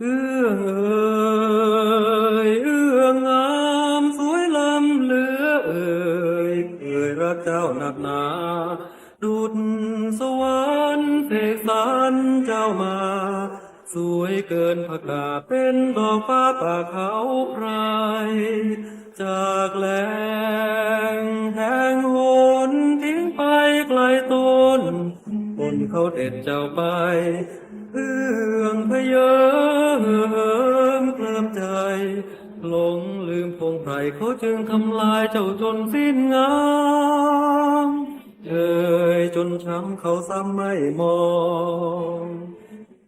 เอื้องเอ่ยเอื้องงามสวยลำเหลือเอ่ยเอ่ยรักเจ้าหนักหนา ดุจสวรรค์เสกสรรเจ้ามา สวยเกินผักกาเป็นดอกฟ้าป่าเขาไพรจากแหล่งแห่งหนทิ้งไปไกลต้นคนเขาเด็ดเจ้าไปเอื้องพเยอ ลืมพงไพรเขาจึงทำลายเจ้าจนสิ้นงามเอ่ยจนช้ำเขาซ้ำไม่มอง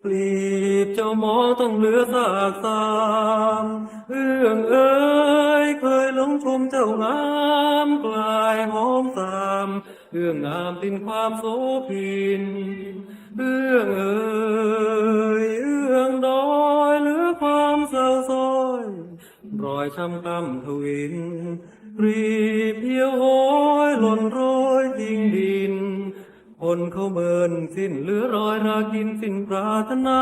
กลีบเจ้ามองต้องเหลือซากสามเอื้องเอ้ยเคยหลงชมเจ้างามกลายหอมสามเอื้องงามตินความโสพินเอื้องเอ่ย รอยช้ำกำทวิน รีบเพียวโหยหล่นโรยทิ้งดิน คนเขาเมินสิ้นเหลือรอยรากินสิ้นปรารถนา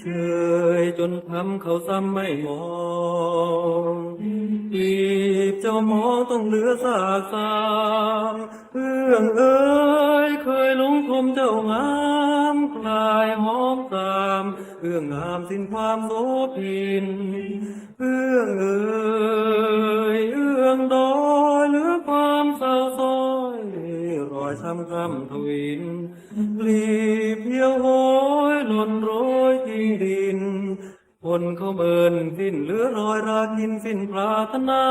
เชยจนทำเขาซ้ำไม่มองกีบเจ้ามองต้องเหลือซาสามเอื้องเอ้ยเคยหลงคมเจ้างามกลายหอมตามเอื้องงามสิ้นความโสพินเอื้องเอ้ยเอื้องดอยเหลือความเศร้าซ้อย รอยช้ำคำทวินกลีบเพียวโหยหล่นโรยทิ้งดิน คนเขาเบินสิ้นเหลือรอยรากินสิ้นปรารถนา